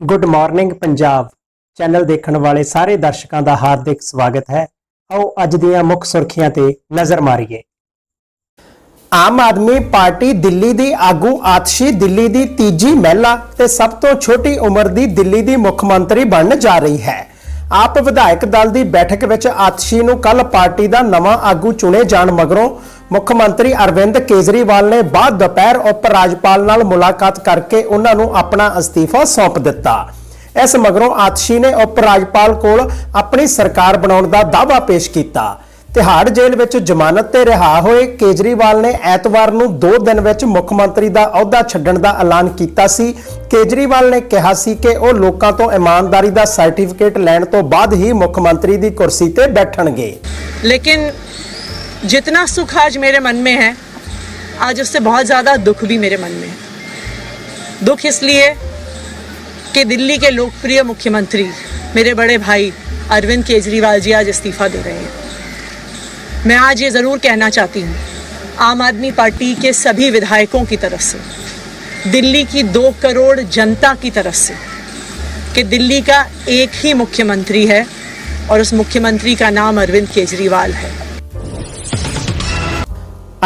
Good morning Punjab channel ਦੇਖਣ ਵਾਲੇ ਸਾਰੇ ਦਰਸ਼ਕਾਂ ਦਾ ਹਾਰਦਿਕ ਸਵਾਗਤ ਹੈ। ਆਓ ਅੱਜ ਦੀਆਂ ਮੁੱਖ ਸੁਰਖੀਆਂ ਤੇ ਨਜ਼ਰ ਮਾਰੀਏ। ਆਮ ਆਦਮੀ ਪਾਰਟੀ ਦਿੱਲੀ ਦੀ ਆਗੂ ਆਤਸ਼ੀ ਦਿੱਲੀ ਦੀ ਤੀਜੀ ਮਹਿਲਾ ਤੇ ਸਭ ਤੋਂ ਛੋਟੀ ਉਮਰ ਦੀ ਦਿੱਲੀ ਦੀ ਮੁੱਖ ਮੰਤਰੀ ਬਣਨ ਜਾ ਰਹੀ ਹੈ। ਆਪ ਵਿਧਾਇਕ ਦਲ ਦੀ ਬੈਠਕ ਵਿੱਚ ਆਤਸ਼ੀ ਨੂੰ ਕੱਲ ਪਾਰਟੀ ਦਾ ਨਵਾਂ ਆਗੂ ਚੁਣੇ ਜਾਣ ਮਗਰੋਂ ਮੁੱਖ ਮੰਤਰੀ ਅਰਵਿੰਦ ਕੇਜਰੀਵਾਲ ਨੇ ਬਾਅਦ ਦੁਪਹਿਰ ਉਪ ਰਾਜਪਾਲ ਨਾਲ ਮੁਲਾਕਾਤ ਕਰਕੇ ਉਹਨਾਂ ਨੂੰ ਆਪਣਾ ਅਸਤੀਫਾ ਸੌਂਪ ਦਿੱਤਾ। ਇਸ ਮਗਰੋਂ ਆਤਸ਼ੀ ਨੇ ਉਪ ਰਾਜਪਾਲ ਕੋਲ ਆਪਣੀ ਸਰਕਾਰ ਬਣਾਉਣ ਦਾ ਦਾਅਵਾ ਪੇਸ਼ ਕੀਤਾ। ਤਿਹਾੜ ਜੇਲ੍ਹ ਵਿੱਚ ਜ਼ਮਾਨਤ ਤੇ ਰਿਹਾ ਹੋਏ ਕੇਜਰੀਵਾਲ ਨੇ ਐਤਵਾਰ ਨੂੰ 2 ਦਿਨ ਵਿੱਚ ਮੁੱਖ ਮੰਤਰੀ ਦਾ ਅਹੁਦਾ ਛੱਡਣ ਦਾ ਐਲਾਨ ਕੀਤਾ ਸੀ। ਕੇਜਰੀਵਾਲ ਨੇ ਕਿਹਾ ਸੀ ਕਿ ਉਹ ਲੋਕਾਂ ਤੋਂ ਇਮਾਨਦਾਰੀ ਦਾ ਸਰਟੀਫਿਕੇਟ ਲੈਣ ਤੋਂ ਬਾਅਦ ਹੀ ਮੁੱਖ ਮੰਤਰੀ ਦੀ ਕੁਰਸੀ ਤੇ ਬੈਠਣਗੇ। ਲੇਕਿਨ जितना सुख आज मेरे मन में है, आज उससे बहुत ज़्यादा दुख भी मेरे मन में है। दुख इसलिए कि दिल्ली के लोकप्रिय मुख्यमंत्री मेरे बड़े भाई अरविंद केजरीवाल जी आज इस्तीफा दे रहे हैं। मैं आज ये ज़रूर कहना चाहती हूँ, आम आदमी पार्टी के सभी विधायकों की तरफ़ से, दिल्ली की दो करोड़ जनता की तरफ़ से, कि दिल्ली का एक ही मुख्यमंत्री है और उस मुख्यमंत्री का नाम अरविंद केजरीवाल है।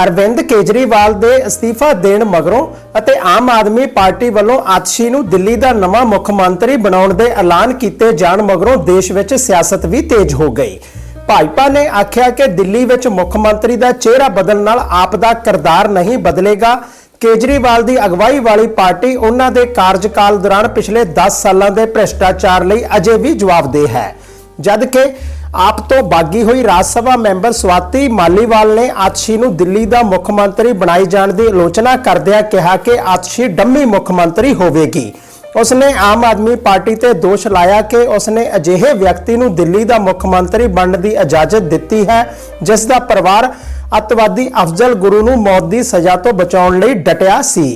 ਅਰਵਿੰਦ ਕੇਜਰੀਵਾਲ ਦੇ ਅਸਤੀਫਾ ਦੇਣ ਮਗਰੋਂ ਅਤੇ ਆਮ ਆਦਮੀ ਪਾਰਟੀ ਵੱਲੋਂ ਆਤਸ਼ੀ ਨੂੰ ਦਿੱਲੀ ਦਾ ਨਵਾਂ ਮੁੱਖ ਮੰਤਰੀ ਬਣਾਉਣ ਦੇ ਐਲਾਨ ਕੀਤੇ ਜਾਣ ਮਗਰੋਂ ਦੇਸ਼ ਵਿੱਚ ਸਿਆਸਤ ਵੀ ਤੇਜ਼ ਹੋ ਗਈ। ਭਾਜਪਾ ਨੇ ਆਖਿਆ ਕਿ ਦਿੱਲੀ ਵਿੱਚ ਮੁੱਖ ਮੰਤਰੀ ਦਾ ਚਿਹਰਾ ਬਦਲਣ ਨਾਲ ਆਪ ਦਾ ਕਿਰਦਾਰ ਨਹੀਂ ਬਦਲੇਗਾ। ਕੇਜਰੀਵਾਲ ਦੀ ਅਗਵਾਈ ਵਾਲੀ ਪਾਰਟੀ ਉਹਨਾਂ ਦੇ ਕਾਰਜਕਾਲ ਦੌਰਾਨ ਪਿਛਲੇ 10 ਸਾਲਾਂ ਦੇ ਭ੍ਰਿਸ਼ਟਾਚਾਰ ਲਈ ਅਜੇ ਵੀ ਜਵਾਬਦੇਹ ਹੈ। ਜਦ ਕਿ ਆਪ ਤੋਂ ਬਾਗੀ ਹੋਈ ਰਾਜ ਸਭਾ ਮੈਂਬਰ ਸਵਾਤੀ ਮਾਲੀਵਾਲ ਨੇ ਆਤਸ਼ੀ ਨੂੰ ਦਿੱਲੀ ਦਾ ਮੁੱਖ ਮੰਤਰੀ ਬਣਾਈ ਜਾਣ ਦੀ ਆਲੋਚਨਾ ਕਰਦਿਆਂ ਕਿਹਾ ਕਿ ਆਤਸ਼ੀ ਡੰਮੀ ਮੁੱਖ ਮੰਤਰੀ ਹੋਵੇਗੀ ਉਸਨੇ ਆਮ ਆਦਮੀ ਪਾਰਟੀ ਤੇ ਦੋਸ਼ ਲਾਇਆ ਕਿ ਉਸਨੇ ਅਜਿਹੇ ਵਿਅਕਤੀ ਨੂੰ ਦਿੱਲੀ ਦਾ ਮੁੱਖ ਮੰਤਰੀ ਬਣਨ ਦੀ ਇਜਾਜ਼ਤ ਦਿੱਤੀ ਹੈ ਜਿਸ ਦਾ ਪਰਿਵਾਰ ਅੱਤਵਾਦੀ ਅਫਜ਼ਲ ਗੁਰੂ ਨੂੰ ਮੌਤ ਦੀ ਸਜ਼ਾ ਤੋਂ ਬਚਾਉਣ ਲਈ ਡਟਿਆ ਸੀ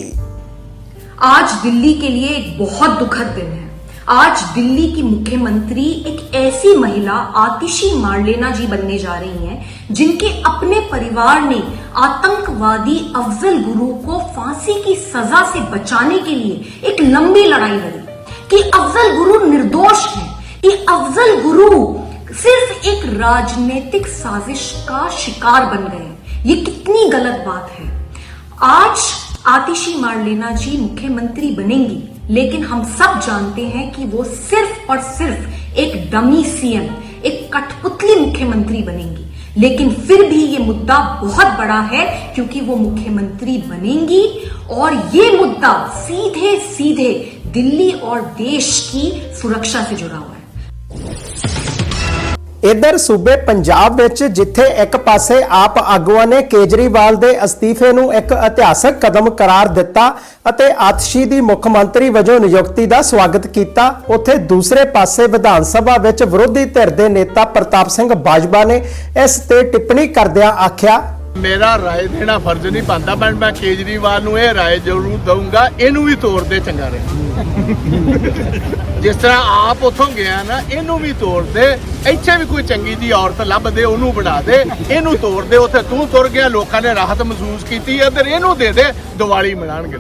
आज दिल्ली के लिए एक बहुत दुखद दिन है आज दिल्ली की मुख्यमंत्री एक ऐसी महिला आतिशी मारलेना जी बनने जा रही हैं, जिनके अपने परिवार ने आतंकवादी अफजल गुरु को फांसी की सजा से बचाने के लिए एक लंबी लड़ाई लड़ी। कि अफजल गुरु निर्दोष है, कि अफजल गुरु सिर्फ़ एक राजनीतिक साजिश का शिकार बन गए। ये कितनी गलत बात है। आज आतिशी मारलेना जी मुख्यमंत्री बनेंगी। लेकिन हम सब जानते हैं कि वो सिर्फ़ और सिर्फ़ एक डमी सीएम, एक कठपुतली मुख्यमंत्री बनेंगी। लेकिन फिर भी ये मुद्दा बहुत बड़ा है क्योंकि वो मुख्यमंत्री बनेंगी और ये मुद्दा सीधे सीधे दिल्ली और देश की सुरक्षा से जुड़ा हुआ है। ਇਧਰ ਸੂਬੇ ਪੰਜਾਬ ਵਿੱਚ ਜਿੱਥੇ ਇੱਕ ਪਾਸੇ ਆਪ ਆਗੂਆਂ ਨੇ ਕੇਜਰੀਵਾਲ ਦੇ ਅਸਤੀਫੇ ਨੂੰ ਇੱਕ ਇਤਿਹਾਸਕ ਕਦਮ ਕਰਾਰ ਦਿੱਤਾ ਅਤੇ ਆਤਸ਼ੀ ਦੀ ਮੁੱਖ ਮੰਤਰੀ ਵਜੋਂ ਨਿਯੁਕਤੀ ਦਾ ਸਵਾਗਤ ਕੀਤਾ, ਉੱਥੇ ਦੂਸਰੇ ਪਾਸੇ ਵਿਧਾਨ ਸਭਾ ਵਿੱਚ ਵਿਰੋਧੀ ਧਿਰ ਦੇ ਨੇਤਾ ਪ੍ਰਤਾਪ ਸਿੰਘ ਬਾਜਵਾ ਨੇ ਇਸ ਤੇ ਟਿੱਪਣੀ ਕਰਦਿਆਂ ਆਖਿਆ ਮੇਰਾ ਰਾਏ ਦੇਣਾ ਫਰਜ਼ ਨਹੀਂ ਬਣਦਾ ਪਰ ਮੈਂ ਕੇਜਰੀਵਾਲ ਨੂੰ ਇਹ ਰਾਏ ਜ਼ਰੂਰ ਦਊਂਗਾ, ਇਹਨੂੰ ਵੀ ਤੋੜ ਦੇ ਚੰਗਾ ਰਹੇ ਜਿਸ ਤਰ੍ਹਾਂ ਆਪ ਉਥੋਂ ਗਿਆ ਨਾ, ਇਹਨੂੰ ਵੀ ਤੋੜ ਦੇ, ਇੱਥੇ ਵੀ ਕੋਈ ਚੰਗੀ ਜੀ ਔਰਤ ਲੱਭ ਦੇ ਉਹਨੂੰ ਬਣਾ ਦੇ, ਇਹਨੂੰ ਤੋੜ ਦੇ, ਉੱਥੇ ਤੂੰ ਤੁਰ ਗਿਆ, ਲੋਕਾਂ ਨੇ ਰਾਹਤ ਮਹਿਸੂਸ ਕੀਤੀ ਇੱਧਰ ਇਹਨੂੰ ਦੇ ਦੇ, ਦੀਵਾਲੀ ਮਨਾਣਗੇ।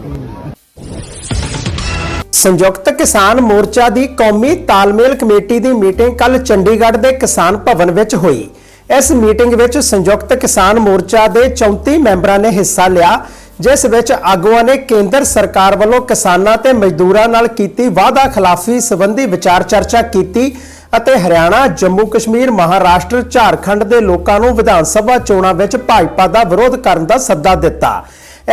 ਸੰਯੁਕਤ ਕਿਸਾਨ ਮੋਰਚਾ ਦੀ ਕੌਮੀ ਤਾਲਮੇਲ ਕਮੇਟੀ ਦੀ ਮੀਟਿੰਗ ਕੱਲ ਚੰਡੀਗੜ੍ਹ ਦੇ ਕਿਸਾਨ ਭਵਨ ਵਿੱਚ ਹੋਈ। ਇਸ ਮੀਟਿੰਗ ਵਿੱਚ ਸੰਯੁਕਤ ਕਿਸਾਨ ਮੋਰਚਾ ਦੇ 34 ਮੈਂਬਰਾਂ ਨੇ ਹਿੱਸਾ ਲਿਆ, ਜਿਸ ਵਿੱਚ ਆਗੂਆਂ ਨੇ ਕੇਂਦਰ ਸਰਕਾਰ ਵੱਲੋਂ ਕਿਸਾਨਾਂ ਤੇ ਮਜ਼ਦੂਰਾਂ ਨਾਲ ਕੀਤੀ ਵਾਅਦਾ ਖਿਲਾਫੀ ਸੰਬੰਧੀ ਵਿਚਾਰ ਚਰਚਾ ਕੀਤੀ ਅਤੇ ਹਰਿਆਣਾ, ਜੰਮੂ ਕਸ਼ਮੀਰ, ਮਹਾਰਾਸ਼ਟਰ, ਝਾਰਖੰਡ ਦੇ ਲੋਕਾਂ ਨੂੰ ਵਿਧਾਨ ਸਭਾ ਚੋਣਾਂ ਵਿੱਚ ਭਾਜਪਾ ਦਾ ਵਿਰੋਧ ਕਰਨ ਦਾ ਸੱਦਾ ਦਿੱਤਾ।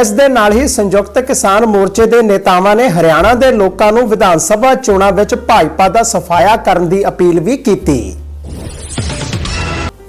ਇਸ ਦੇ ਨਾਲ ਹੀ ਸੰਯੁਕਤ ਕਿਸਾਨ ਮੋਰਚੇ ਦੇ ਨੇਤਾਵਾਂ ਨੇ ਹਰਿਆਣਾ ਦੇ ਲੋਕਾਂ ਨੂੰ ਵਿਧਾਨ ਸਭਾ ਚੋਣਾਂ ਵਿੱਚ ਭਾਜਪਾ ਦਾ ਸਫਾਇਆ ਕਰਨ ਦੀ ਅਪੀਲ ਵੀ ਕੀਤੀ।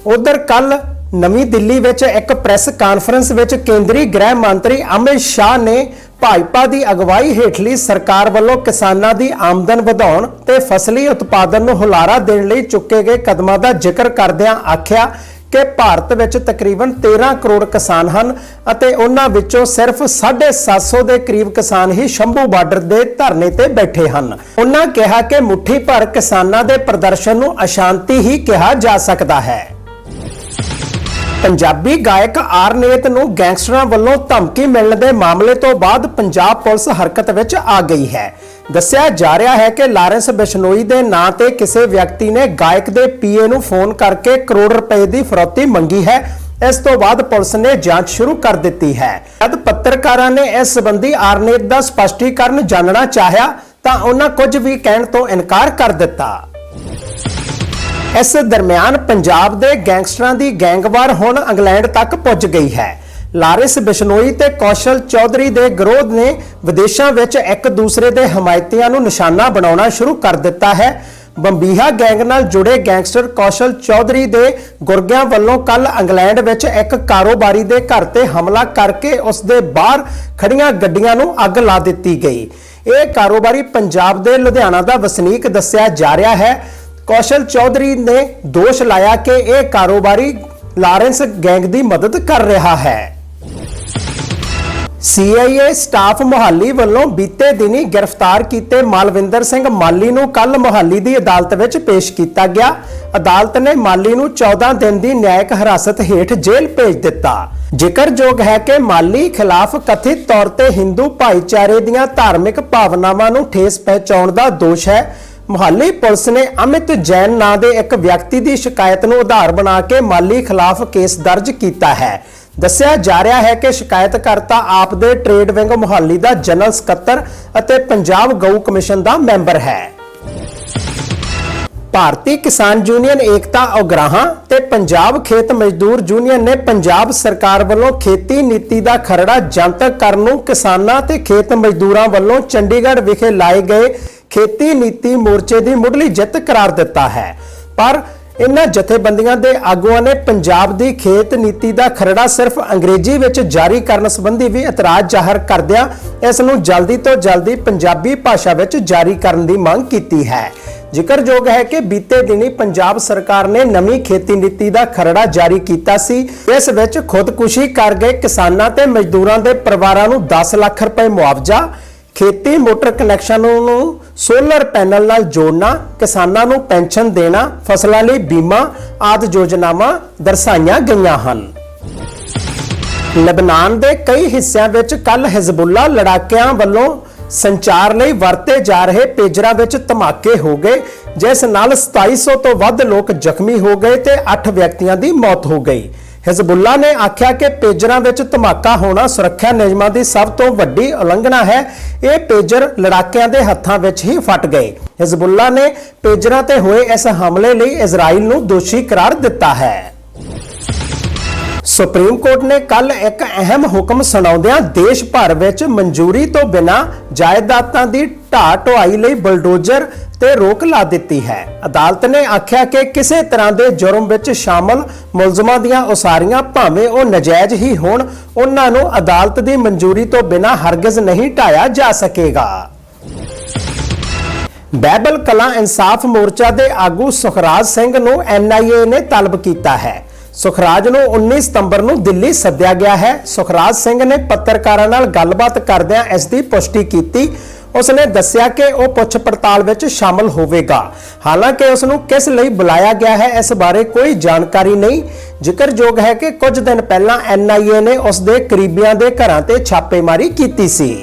ਉਧਰ ਕੱਲ ਨਵੀਂ ਦਿੱਲੀ ਵਿੱਚ ਇੱਕ ਪ੍ਰੈਸ ਕਾਨਫਰੰਸ ਵਿੱਚ ਕੇਂਦਰੀ ਗ੍ਰਹਿ ਮੰਤਰੀ ਅਮਿਤ ਸ਼ਾਹ ਨੇ ਭਾਜਪਾ ਦੀ ਅਗਵਾਈ ਹੇਠਲੀ ਸਰਕਾਰ ਵੱਲੋਂ ਕਿਸਾਨਾਂ ਦੀ ਆਮਦਨ ਵਧਾਉਣ ਤੇ ਫਸਲੀ ਉਤਪਾਦਨ ਨੂੰ ਹੁਲਾਰਾ ਦੇਣ ਲਈ ਚੁੱਕੇ ਗਏ ਕਦਮਾਂ ਦਾ ਜ਼ਿਕਰ ਕਰਦਿਆਂ ਆਖਿਆ ਕਿ ਭਾਰਤ ਵਿੱਚ ਤਕਰੀਬਨ 13 ਕਰੋੜ ਕਿਸਾਨ ਹਨ ਅਤੇ ਉਹਨਾਂ ਵਿੱਚੋਂ ਸਿਰਫ 750 ਦੇ ਕਰੀਬ ਕਿਸਾਨ ਹੀ ਸ਼ੰਭੂ ਬਾਰਡਰ ਦੇ ਧਰਨੇ ਤੇ ਬੈਠੇ ਹਨ। ਉਹਨਾਂ ਕਿਹਾ ਕਿ ਮੁੱਠੀ ਭਰ ਕਿਸਾਨਾਂ ਦੇ ਪ੍ਰਦਰਸ਼ਨ ਨੂੰ ਅਸ਼ਾਂਤੀ ਹੀ ਕਿਹਾ ਜਾ ਸਕਦਾ ਹੈ। ਪੰਜਾਬੀ ਗਾਇਕ ਆਰਨੇਤ ਨੂੰ ਗੈਂਗਸਟਰਾਂ ਵੱਲੋਂ ਧਮਕੀ ਮਿਲਣ ਦੇ ਮਾਮਲੇ ਤੋਂ ਬਾਅਦ ਪੰਜਾਬ ਪੁਲਿਸ ਹਰਕਤ ਵਿੱਚ ਆ ਗਈ ਹੈ। ਦੱਸਿਆ ਜਾ ਰਿਹਾ ਹੈ ਕਿ ਲਾਰੈਂਸ ਬਿਸ਼ਨੋਈ ਦੇ ਨਾਂ ਤੇ ਕਿਸੇ ਵਿਅਕਤੀ ਨੇ ਗਾਇਕ ਦੇ ਪੀਏ ਨੂੰ ਫੋਨ ਕਰਕੇ ਕਰੋੜ ਰੁਪਏ ਦੀ ਫਰੋਤੀ ਮੰਗੀ ਹੈ। ਇਸ ਤੋਂ ਬਾਅਦ ਪੁਲਿਸ ਨੇ ਜਾਂਚ ਸ਼ੁਰੂ ਕਰ ਦਿੱਤੀ ਹੈ। ਜਦ ਪੱਤਰਕਾਰਾਂ ਨੇ ਇਸ ਸੰਬੰਧੀ ਆਰਨੇਤ ਦਾ ਸਪਸ਼ਟੀਕਰਨ ਜਾਣਨਾ ਚਾਹਿਆ ਤਾਂ ਉਹਨਾਂ ਕੁਝ ਵੀ ਕਹਿਣ ਤੋਂ ਇਨਕਾਰ ਕਰ ਦਿੱਤਾ। ਇਸ ਦਰਮਿਆਨ ਪੰਜਾਬ ਦੇ ਗੈਂਗਸਟਰਾਂ ਦੀ ਗੈਂਗਵਾਰ ਹੁਣ ਇੰਗਲੈਂਡ ਤੱਕ ਪੁੱਜ ਗਈ ਹੈ। ਲਾਰਿਸ ਬਿਸ਼ਨੋਈ ਤੇ ਕੌਸ਼ਲ ਚੌਧਰੀ ਦੇ ਵਿਰੋਧ ਨੇ ਵਿਦੇਸ਼ਾਂ ਵਿੱਚ ਇੱਕ ਦੂਸਰੇ ਦੇ ਹਮਾਇਤੀਆਂ ਨੂੰ ਨਿਸ਼ਾਨਾ ਬਣਾਉਣਾ ਸ਼ੁਰੂ ਕਰ ਦਿੱਤਾ ਹੈ। ਬੰਬੀਹਾ ਗੈਂਗ ਨਾਲ ਜੁੜੇ ਗੈਂਗਸਟਰ ਕੌਸ਼ਲ ਚੌਧਰੀ ਦੇ ਗੁਰਗਿਆਂ ਵੱਲੋਂ ਕੱਲ ਇੰਗਲੈਂਡ ਵਿੱਚ ਇੱਕ ਕਾਰੋਬਾਰੀ ਦੇ ਘਰ ਤੇ ਹਮਲਾ ਕਰਕੇ ਉਸ ਦੇ ਬਾਹਰ ਖੜੀਆਂ ਗੱਡੀਆਂ ਨੂੰ ਅੱਗ ਲਾ ਦਿੱਤੀ ਗਈ। ਇਹ ਕਾਰੋਬਾਰੀ ਪੰਜਾਬ ਦੇ ਲੁਧਿਆਣਾ ਦਾ ਵਸਨੀਕ ਦੱਸਿਆ ਜਾ ਰਿਹਾ ਹੈ। ਕੌਸ਼ਲ ਚੌਧਰੀ ਨੇ ਦੋਸ਼ ਲਾਇਆ ਕਿ ਇਹ ਕਾਰੋਬਾਰੀ ਲਾਰੈਂਸ ਗੈਂਗ ਦੀ ਮਦਦ ਕਰ ਰਿਹਾ ਹੈ। CIA ਸਟਾਫ ਮੁਹਾਲੀ ਵੱਲੋਂ ਬੀਤੇ ਦਿਨੀ ਗ੍ਰਿਫਤਾਰ ਕੀਤੇ ਮਾਲਵਿੰਦਰ ਸਿੰਘ ਮਾਲੀ ਨੂੰ ਕੱਲ ਮੁਹਾਲੀ ਦੀ ਅਦਾਲਤ ਵਿੱਚ ਪੇਸ਼ ਕੀਤਾ ਗਿਆ। ਅਦਾਲਤ ਨੇ ਮਾਲੀ ਨੂੰ 14 ਦਿਨ ਦੀ ਨਿਆਇਕ ਹਿਰਾਸਤ ਹੇਠ ਜੇਲ੍ਹ ਭੇਜ ਦਿੱਤਾ। ਜ਼ਿਕਰਯੋਗ ਹੈ ਕਿ ਮਾਲੀ ਖਿਲਾਫ ਕਥਿਤ ਤੌਰ ਤੇ ਹਿੰਦੂ ਭਾਈਚਾਰੇ ਦੀਆਂ ਧਾਰਮਿਕ ਭਾਵਨਾਵਾਂ ਨੂੰ ਠੇਸ ਪਹੁੰਚਾਉਣ ਦਾ ਦੋਸ਼ ਹੈ। ਮੁਹਾਲੀ ਪੁਲਿਸ ਨੇ ਅਮਿਤ ਜੈਨ ਨਾਂ ਦੇ ਇੱਕ ਵਿਅਕਤੀ ਦੀ ਸ਼ਿਕਾਇਤ ਨੂੰ ਆਧਾਰ ਬਣਾ ਕੇ ਮਾਲੀ ਖਿਲਾਫ ਕੇਸ ਦਰਜ ਕੀਤਾ ਹੈ। ਦੱਸਿਆ ਜਾ ਰਿਹਾ ਹੈ ਕਿ ਸ਼ਿਕਾਇਤਕਰਤਾ ਆਪ ਦੇ ਟ੍ਰੇਡ ਵਿੰਗ ਮੁਹਾਲੀ ਦਾ ਜਨਰਲ ਸਕੱਤਰ ਅਤੇ ਪੰਜਾਬ ਗਊ ਕਮਿਸ਼ਨ ਦਾ ਮੈਂਬਰ ਹੈ। ਭਾਰਤੀ ਕਿਸਾਨ ਯੂਨੀਅਨ ਏਕਤਾ ਉਗਰਾਹਾਂ ਤੇ ਪੰਜਾਬ ਖੇਤ ਮਜ਼ਦੂਰ ਯੂਨੀਅਨ ਨੇ ਪੰਜਾਬ ਸਰਕਾਰ ਵੱਲੋਂ ਖੇਤੀ ਨੀਤੀ ਦਾ ਖਰੜਾ ਜਨਤਕ ਕਰਨ ਨੂੰ ਕਿਸਾਨਾਂ ਤੇ ਖੇਤ ਮਜ਼ਦੂਰਾਂ ਵੱਲੋਂ ਚੰਡੀਗੜ੍ਹ ਵਿਖੇ ਲਾਏ ਗਏ ਖੇਤੀ ਨੀਤੀ ਮੋਰਚੇ ਦੀ ਮੁੱਢਲੀ ਜਿੱਤ ਕਰਾਰ ਦਿੱਤਾ ਹੈ। ਪਰ ਇਨ੍ਹਾਂ ਜਥੇਬੰਦੀਆਂ ਦੇ ਆਗੂਆਂ ਨੇ ਪੰਜਾਬ ਦੀ ਖੇਤ ਨੀਤੀ ਦਾ ਖਰੜਾ ਸਿਰਫ ਅੰਗਰੇਜ਼ੀ ਵਿੱਚ ਜਾਰੀ ਕਰਨ ਸੰਬੰਧੀ ਵੀ ਇਤਰਾਜ਼ ਜ਼ਾਹਰ ਕਰਦਿਆਂ ਇਸ ਨੂੰ ਜਲਦੀ ਤੋਂ ਜਲਦੀ ਪੰਜਾਬੀ ਭਾਸ਼ਾ ਵਿੱਚ ਜਾਰੀ ਕਰਨ ਦੀ ਮੰਗ ਕੀਤੀ ਹੈ। ਜ਼ਿਕਰਯੋਗ ਹੈ ਕਿ ਬੀਤੇ ਦਿਨੀ ਪੰਜਾਬ ਸਰਕਾਰ ਨੇ ਨਵੀਂ ਖੇਤੀ ਨੀਤੀ ਦਾ ਖਰੜਾ ਜਾਰੀ ਕੀਤਾ ਸੀ। ਇਸ ਵਿੱਚ ਖੁਦਕੁਸ਼ੀ ਕਰ ਗਏ ਕਿਸਾਨਾਂ ਤੇ ਮਜ਼ਦੂਰਾਂ ਦੇ ਪਰਿਵਾਰਾਂ ਨੂੰ 10 ਲੱਖ ਰੁਪਏ ਮੁਆਵਜ਼ਾ, ਖੇਤੀ ਮੋਟਰ ਕਨੈਕਸ਼ਨ ਨੂੰ ਸੋਲਰ ਪੈਨਲ ਨਾਲ ਜੋੜਨਾ, ਕਿਸਾਨਾਂ ਨੂੰ ਪੈਨਸ਼ਨ ਦੇਣਾ, ਫਸਲਾਂ ਲਈ ਬੀਮਾ ਆਦਿ ਯੋਜਨਾਵਾਂ ਦਰਸਾਈਆਂ ਗਈਆਂ ਹਨ। ਲਬਨਾਨ ਦੇ ਕਈ ਹਿੱਸਿਆਂ ਵਿੱਚ ਕੱਲ ਹਿਜ਼ਬੁੱਲਾ ਲੜਾਕਿਆਂ ਵੱਲੋਂ ਸੰਚਾਰ ਲਈ ਵਰਤੇ ਜਾ ਰਹੇ ਪੇਜਰਾਂ ਵਿੱਚ ਧਮਾਕੇ ਹੋ ਗਏ, ਜਿਸ ਨਾਲ 2700 ਤੋਂ ਵੱਧ ਲੋਕ ਜ਼ਖਮੀ ਹੋ ਗਏ ਤੇ 8 ਵਿਅਕਤੀਆਂ ਦੀ ਮੌਤ ਹੋ ਗਈ। ਹਿਜ਼ਬੁੱਲਾ ਨੇ ਆਖਿਆ ਕਿ ਪੇਜਰਾਂ ਵਿੱਚ ਧਮਾਕਾ ਹੋਣਾ ਸੁਰੱਖਿਆ ਨਿਯਮਾਂ ਦੀ ਸਭ ਤੋਂ ਵੱਡੀ ਉਲੰਘਣਾ ਹੈ। ਇਹ ਪੇਜਰ ਲੜਾਕਿਆਂ ਦੇ ਹੱਥਾਂ ਵਿੱਚ ਹੀ ਫਟ ਗਏ। ਹਿਜ਼ਬੁੱਲਾ ਨੇ ਪੇਜਰਾਂ ਤੇ ਹੋਏ ਇਸ ਹਮਲੇ ਲਈ ਇਜ਼ਰਾਈਲ ਨੂੰ ਦੋਸ਼ੀ ਕਰਾਰ ਦਿੱਤਾ ਹੈ। ਸੁਪਰੀਮ ਕੋਰਟ ਨੇ ਕੱਲ ਇੱਕ ਅਹਿਮ ਹੁਕਮ ਸੁਣਾਉਂਦਿਆਂ ਦੇਸ਼ ਭਰ ਵਿੱਚ ਮਨਜ਼ੂਰੀ ਤੋਂ ਬਿਨਾਂ ਜਾਇਦਾਦਾਂ ਦੀ ਢਾਹ ਢੁਆਈ ਲਈ ਬਲਡੋਜ਼ਰ ਤੇ ਰੋਕ ਲਾ ਦਿੱਤੀ ਹੈ। ਅਦਾਲਤ ਨੇ ਆਖਿਆ ਕਿ ਕਿਸੇ ਤਰ੍ਹਾਂ ਦੇ ਜੁਰਮ ਵਿੱਚ ਸ਼ਾਮਲ ਮੁਲਜ਼ਮਾਂ ਦੀਆਂ ਉਸਾਰੀਆਂ ਭਾਵੇਂ ਉਹ ਨਜਾਇਜ਼ ਹੀ ਹੋਣ, ਉਹਨਾਂ ਨੂੰ ਅਦਾਲਤ ਦੀ ਮਨਜ਼ੂਰੀ ਤੋਂ ਬਿਨਾਂ ਹਰਗਿਜ਼ ਨਹੀਂ ਢਾਇਆ ਜਾ ਸਕੇਗਾ। ਬੈਬਲ ਕਲਾ ਇਨਸਾਫ ਮੋਰਚਾ ਦੇ ਆਗੂ ਸੁਖਰਾਜ ਸਿੰਘ ਨੂੰ ਐਨਆਈਏ ਨੇ ਤਲਬ ਕੀਤਾ ਹੈ। ਸੁਖਰਾਜ ਨੂੰ 19 ਸਤੰਬਰ ਨੂੰ ਦਿੱਲੀ ਸੱਦਿਆ ਗਿਆ ਹੈ। ਸੁਖਰਾਜ ਸਿੰਘ ਨੇ ਪੱਤਰਕਾਰਾਂ ਨਾਲ ਗੱਲਬਾਤ ਕਰਦਿਆਂ ਇਸ ਦੀ ਪੁਸ਼ਟੀ ਕੀਤੀ। ਉਸਨੇ ਦੱਸਿਆ ਕਿ ਉਹ ਪੁੱਛ ਪੜਤਾਲ ਵਿੱਚ ਸ਼ਾਮਲ ਹੋਵੇਗਾ। ਹਾਲਾਂਕਿ ਉਸ ਨੂੰ ਕਿਸ ਲਈ ਬੁਲਾਇਆ ਗਿਆ ਹੈ, ਇਸ ਬਾਰੇ ਕੋਈ ਜਾਣਕਾਰੀ ਨਹੀਂ। ਜ਼ਿਕਰਯੋਗ ਹੈ ਕਿ ਕੁਝ ਦਿਨ ਪਹਿਲਾਂ ਐਨਆਈਏ ਨੇ ਉਸ ਦੇ ਕਰੀਬੀਆਂ ਦੇ ਘਰਾਂ ਤੇ ਛਾਪੇਮਾਰੀ ਕੀਤੀ ਸੀ।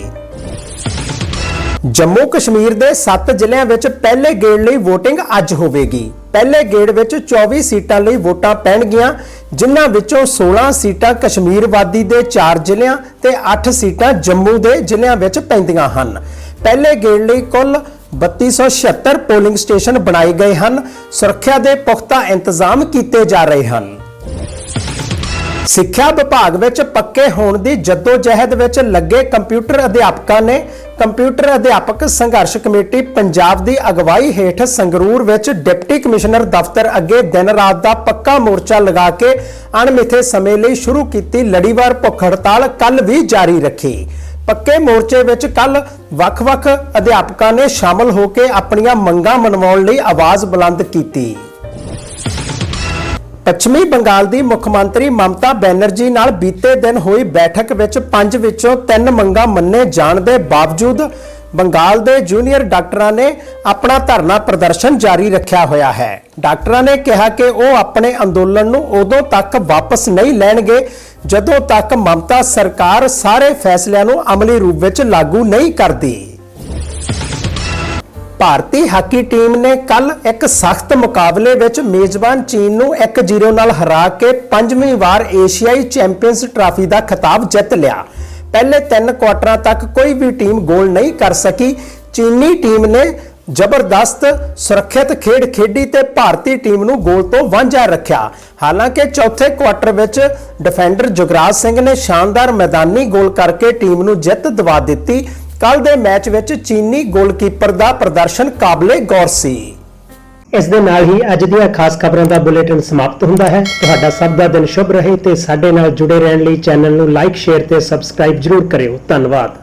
ਜੰਮੂ ਕਸ਼ਮੀਰ ਦੇ 7 ਜ਼ਿਲ੍ਹਿਆਂ ਵਿੱਚ ਪਹਿਲੇ ਗੇੜ ਲਈ VOTING ਅੱਜ ਹੋਵੇਗੀ। ਪਹਿਲੇ ਗੇੜ ਵਿੱਚ 24 ਸੀਟਾਂ ਲਈ ਵੋਟਾਂ ਪੈਣਗੀਆਂ, ਜਿਨ੍ਹਾਂ ਵਿੱਚੋਂ 16 ਸੀਟਾਂ ਕਸ਼ਮੀਰ ਵਾਦੀ ਦੇ 4 ਜ਼ਿਲ੍ਹਿਆਂ ਤੇ 8 ਸੀਟਾਂ ਜੰਮੂ ਦੇ ਜ਼ਿਲ੍ਹਿਆਂ ਵਿੱਚ ਪੈਂਦੀਆਂ ਹਨ। ਪਹਿਲੇ ਗੇੜ ਲਈ ਕੁੱਲ 3276 ਪੋਲਿੰਗ ਸਟੇਸ਼ਨ ਬਣਾਏ ਗਏ ਹਨ। ਸੁਰੱਖਿਆ ਦੇ ਪੁਖਤਾ ਇੰਤਜ਼ਾਮ ਕੀਤੇ ਜਾ ਰਹੇ ਹਨ। ਸਿੱਖਿਆ ਵਿਭਾਗ ਵਿੱਚ ਪੱਕੇ ਹੋਣ ਦੀ ਜਦੋਜਹਿਦ ਵਿੱਚ ਲੱਗੇ ਕੰਪਿਊਟਰ ਅਧਿਆਪਕਾਂ ਨੇ ਕੰਪਿਊਟਰ ਅਧਿਆਪਕ ਸੰਘਰਸ਼ ਕਮੇਟੀ ਪੰਜਾਬ ਦੀ ਅਗਵਾਈ ਹੇਠ ਸੰਗਰੂਰ ਵਿੱਚ ਡਿਪਟੀ ਕਮਿਸ਼ਨਰ ਦਫ਼ਤਰ ਅੱਗੇ ਦਿਨ ਰਾਤ ਦਾ ਪੱਕਾ ਮੋਰਚਾ ਲਗਾ ਕੇ ਅਣਮਿੱਥੇ ਸਮੇਂ ਲਈ ਸ਼ੁਰੂ ਕੀਤੀ ਲੜੀਵਾਰ ਭੁੱਖ ਹੜਤਾਲ ਕੱਲ ਵੀ ਜਾਰੀ ਰੱਖੀ। ਪੱਕੇ ਮੋਰਚੇ ਵਿੱਚ ਕੱਲ ਵੱਖ-ਵੱਖ ਅਧਿਆਪਕਾਂ ਨੇ ਸ਼ਾਮਲ ਹੋ ਕੇ ਆਪਣੀਆਂ ਮੰਗਾਂ ਮਨਵਾਉਣ ਲਈ ਆਵਾਜ਼ ਬੁਲੰਦ ਕੀਤੀ। ਪੱਛਮੀ ਬੰਗਾਲ ਦੀ ਮੁੱਖ ਮੰਤਰੀ ਮਮਤਾ ਬੈਨਰਜੀ ਨਾਲ ਬੀਤੇ ਦਿਨ ਹੋਈ ਬੈਠਕ ਵਿੱਚ ਪੰਜ ਵਿੱਚੋਂ ਤਿੰਨ ਮੰਗਾਂ ਮੰਨੇ ਜਾਣ ਦੇ ਬਾਵਜੂਦ ਬੰਗਾਲ ਦੇ ਜੂਨੀਅਰ ਡਾਕਟਰਾਂ ਨੇ ਆਪਣਾ ਧਰਨਾ ਪ੍ਰਦਰਸ਼ਨ ਜਾਰੀ ਰੱਖਿਆ ਹੋਇਆ ਹੈ। ਡਾਕਟਰਾਂ ਨੇ ਕਿਹਾ ਕਿ ਉਹ ਆਪਣੇ ਅੰਦੋਲਨ ਨੂੰ ਉਦੋਂ ਤੱਕ ਵਾਪਸ ਨਹੀਂ ਲੈਣਗੇ ਜਦੋਂ ਤੱਕ ਮਮਤਾ ਸਰਕਾਰ ਸਾਰੇ ਫੈਸਲਿਆਂ ਨੂੰ ਅਮਲੀ ਰੂਪ ਵਿੱਚ ਲਾਗੂ ਨਹੀਂ ਕਰਦੀ। ਭਾਰਤੀ ਹਾਕੀ ਟੀਮ ਨੇ ਕੱਲ ਇੱਕ ਸਖਤ ਮੁਕਾਬਲੇ ਵਿੱਚ ਮੇਜ਼ਬਾਨ ਚੀਨ ਨੂੰ 1-0 ਨਾਲ ਹਰਾ ਕੇ ਪੰਜਵੀਂ ਵਾਰ ਏਸ਼ੀਆਈ ਚੈਂਪੀਅਨਸ ਟਰਾਫੀ ਦਾ ਖਿਤਾਬ ਜਿੱਤ ਲਿਆ। ਪਹਿਲੇ ਤਿੰਨ ਕੁਆਟਰਾਂ ਤੱਕ ਕੋਈ ਵੀ ਟੀਮ ਗੋਲ ਨਹੀਂ ਕਰ ਸਕੀ। ਚੀਨੀ ਟੀਮ ਨੇ ਜ਼ਬਰਦਸਤ ਸੁਰੱਖਿਅਤ ਖੇਡ ਖੇਡੀ ਤੇ ਭਾਰਤੀ ਟੀਮ ਨੂੰ ਗੋਲ ਤੋਂ ਵਾਂਝਾ ਰੱਖਿਆ। ਹਾਲਾਂਕਿ ਚੌਥੇ ਕੁਆਟਰ ਵਿੱਚ ਡਿਫੈਂਡਰ ਜੁਗਰਾਜ ਸਿੰਘ ਨੇ ਸ਼ਾਨਦਾਰ ਮੈਦਾਨੀ ਗੋਲ ਕਰਕੇ ਟੀਮ ਨੂੰ ਜਿੱਤ ਦਿਵਾ ਦਿੱਤੀ। ਕੱਲ ਦੇ ਮੈਚ ਵਿੱਚ ਚੀਨੀ ਗੋਲਕੀਪਰ ਦਾ ਪ੍ਰਦਰਸ਼ਨ ਕਾਬਲੇ ਗੌਰ ਸੀ। ਇਸ ਦੇ ਨਾਲ ਹੀ ਅੱਜ ਦੀਆਂ ਖਾਸ ਖਬਰਾਂ ਦਾ ਬੁਲੇਟਿਨ ਸਮਾਪਤ ਹੁੰਦਾ ਹੈ। ਤੁਹਾਡਾ ਸਭ ਦਾ ਦਿਨ ਸ਼ੁਭ ਰਹੇ ਤੇ ਸਾਡੇ ਨਾਲ ਜੁੜੇ ਰਹਿਣ ਲਈ ਚੈਨਲ ਨੂੰ ਲਾਈਕ, ਸ਼ੇਅਰ ਤੇ ਸਬਸਕ੍ਰਾਈਬ ਜਰੂਰ ਕਰਿਓ। ਧੰਨਵਾਦ।